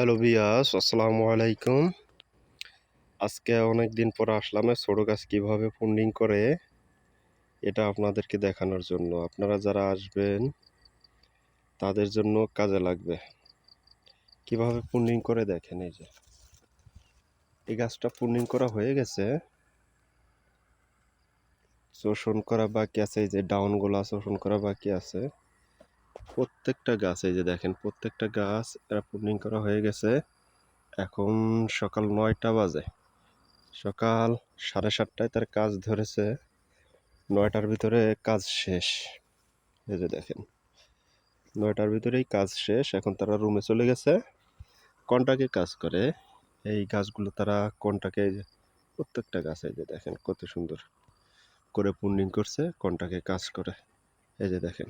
Hello বিয়াস আসসালামু আলাইকুম। আজকে অনেক দিন পর আসলাম ছোটো গাছ কীভাবে ফুন্ডিং করে, এটা আপনাদেরকে দেখানোর জন্য। আপনারা যারা আসবেন, তাদের জন্য কাজে লাগবে। কীভাবে ফুন্ডিং করে দেখেন এই যে। এই গাছটা ফুন্ডিং করা হয়ে গেছে। শোষণ করা বাকি আছে, এই যে ডাউনগুলা শোষণ করা বাকি আছে। প্রত্যেকটা গাছ, এই যে দেখেন, প্রত্যেকটা গাছ এরা পুডিং করা হয়ে গেছে। এখন সকাল নয়টা বাজে। সকাল সাড়ে সাতটায় তার কাজ ধরেছে। নয়টার ভিতরে কাজ শেষ। এই যে দেখেন, নয়টার ভিতরেই কাজ শেষ। এখন তারা রুমে চলে গেছে। কন্টাকে কাজ করে, এই গাছগুলো তারা কন্টাকে প্রত্যেকটা গাছ, এই যে দেখেন, কত সুন্দর করে পুন্ডিং করছে, কন্টাকে কাজ করে। এই যে দেখেন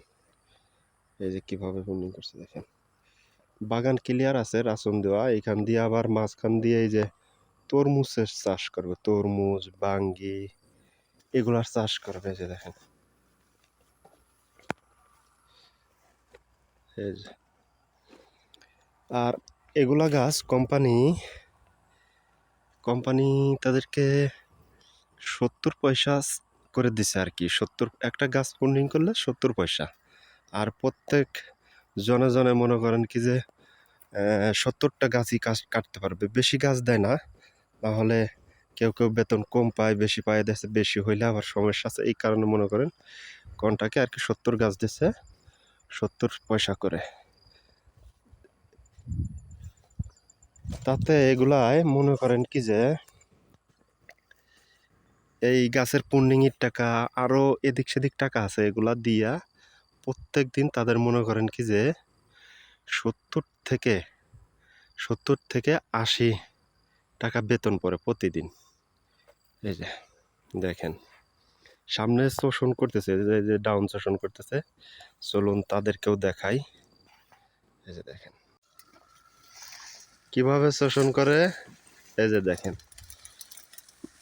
এই যে কীভাবে ফুন্ডিং করছে দেখেন। বাগান ক্লিয়ার আছে, রাসন দেওয়া। এখান দিয়ে আবার মাঝখান দিয়ে এই যে তরমুজের চাষ করবে। তরমুজ, বাঙ্গি, এগুলার চাষ করবে যে দেখেন। এই যে। আর এগুলা গাছ কোম্পানি কোম্পানি তাদেরকে সত্তর পয়সা করে দিছে আর কি। সত্তর, একটা গাছ ফুন্ডিং করলে সত্তর পয়সা। আর প্রত্যেক জনে জনে মনে করেন কি যে সত্তরটা গাছই কাজ কাটতে পারবে। বেশি গাছ দেয় না তাহলে কেউ কেউ বেতন কম পায়, বেশি পায় দেশে বেশি হইলে আবার সমস্যা আছে। এই কারণে মনে করেন কোনটাকে আর কি সত্তর গাছ দিছে, সত্তর পয়সা করে। তাতে এগুলায় মনে করেন কি যে, এই গাছের পুন্ডিংয়ের টাকা আরও এদিক সেদিক টাকা আছে এগুলা দিয়া প্রত্যেক দিন তাদের মনে করেন কি যে, সত্তর থেকে সত্তর থেকে আশি টাকা বেতন পড়ে প্রতিদিন। এই যে, দেখেন, সামনে শোষণ করতেছে, এই যে- ডাউন শোষণ করতেছে, চলুন তাদেরকেও দেখাই। এই যে দেখেন, কীভাবে শোষণ করে? এই যে দেখেন,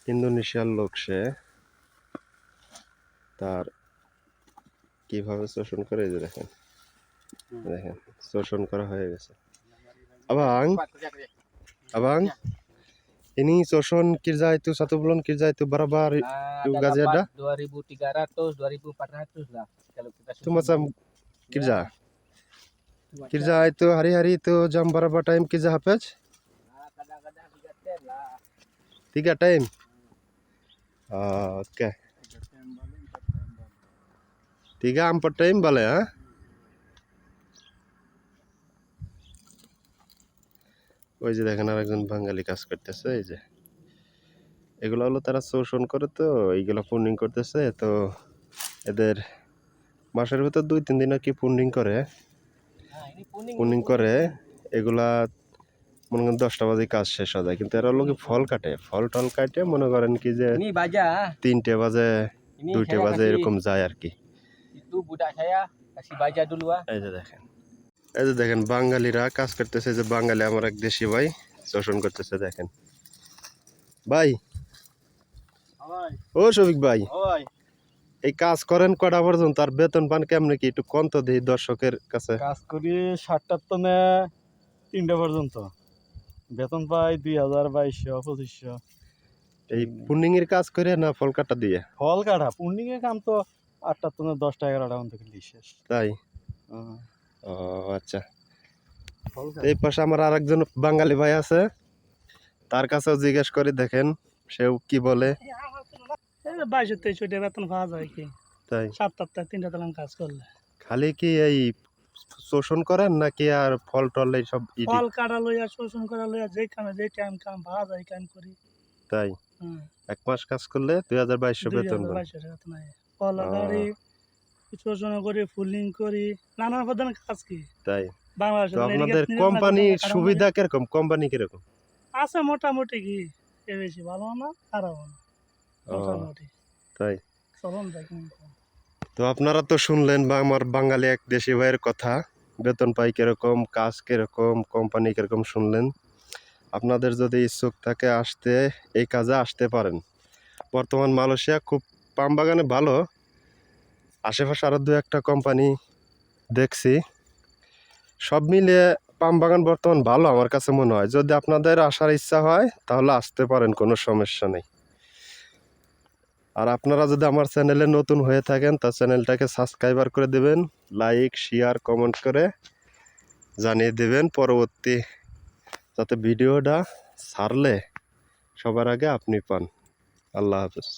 ইন্দোনেশিয়ার লোক সে তার কীভাবে শোষণ করে এই যে দেখেন। দেখেন শোষণ করা হয়ে গেছে। আবাং আবাং ইনি শোষণ কিরজাই তু সাতু বলুন কিরজাই তু বারবার তু গাজিয়াডা তুমি সাম কিরজা কিরজা? আইতো হারি হারি তো জাম বারবার টাইম কিরজা হাফেজ? ঠিক আছে time? Okay. Tiga empat time bale ha ওই যে দেখেন আরেকজন বাঙালি কাজ করতেছে এই যে এগুলো হলো তারা শোষণ করে তো এইগুলো পুন্ডিং করতেছে তো এদের মাসের ভিতর দুই তিন দিন আর কি পুন্ডিং করে. পুন্ডিং করে এগুলা মনে করেন দশটা বাজে কাজ শেষ হয়ে যায় কিন্তু এরা লোকে ফল কাটে ফল টল কাটে মনে করেন কি যে. তিনটে বাজে দুইটে বাজে এরকম যায় আর কি itu budak saya kasih baja dulu ah. এই যে দেখেন এই যে দেখেন বাঙালিরা কাজ করতেছে এই যে বাঙালি আমার এক দেশি ভাই শোষণ করতেছে দেখেন ভাই ও শফিক ভাই. এই কাজ করেন কটা পর্যন্ত? তার বেতন পান কেমনে কি? একটু কন্ত দিই দর্শকের কাছে। কাজ করি সাতটার তনে তিনটা পর্যন্ত। বেতন পাই দুই হাজার বাইশশো পঁচিশশো। এই পুন্ডিং এর কাজ করে না ফল কাটা দিয়ে? ফল কাটা? পুন্ডিং এর কাম তো আটটার তনে দশটা এগারোটা পর্যন্ত করলি শেষ। তাই? হ্যাঁ, ও আচ্ছা। এই পাশে আমার আরেকজন বাঙালি ভাই আছে। তার কাছেও জিজ্ঞেস করে দেখেন সেও কি বলে? বাইশো তেইশ টাকা বেতন পাওয়া যায় কি? তাই। সপ্তাহে তিনটা তলাম কাজ করলে। খালি কি এই শোষণ করেন নাকি আর ফল টল এইসব ইডি? ফল কাটা লইয়া শোষণ করা লইয়া যে কামে যে টাইম কাম পাওয়া যায় কাম করি। তাই। এক মাস কাজ করলে দুই হাজার বাইশশো দুই বেতন ও। গাড়ি শোষণ করি ফুলিং করি নানান প্রধান কাজ কি? তাই? বাংলাদেশে আপনাদের এদিকে কোম্পানির সুবিধা কীরকম? কোম্পানি কীরকম? আছে মোটামুটি কি? এ বেশি ভালো না খারাপ না মোটামুটি। তাই? চলন যায় তো আপনারা তো শুনলেন বা আমার বাঙালি এক দেশি ভাইয়ের কথা বেতন পাই কীরকম কাজ কীরকম কোম্পানি কীরকম শুনলেন। আপনাদের যদি ইচ্ছুক থাকে আসতে এই কাজে আসতে পারেন। বর্তমান মালয়েশিয়া খুব পাম বাগানে ভালো। আশেপাশে আরও দু একটা কোম্পানি দেখছি। সব মিলিয়ে পাম বাগান বর্তমান ভালো আমার কাছে মনে হয়। যদি আপনাদের আসার ইচ্ছা হয়, তাহলে আসতে পারেন, কোনো সমস্যা নেই। আর আপনারা যদি আমার চ্যানেলে নতুন হয়ে থাকেন, তা চ্যানেলটাকে সাবস্ক্রাইবার করে দেবেন লাইক শেয়ার কমেন্ট করে জানিয়ে দেবেন। পরবর্তী যাতে ভিডিওটা ছাড়লে সবার আগে আপনি পান। আল্লাহ হাফেজ।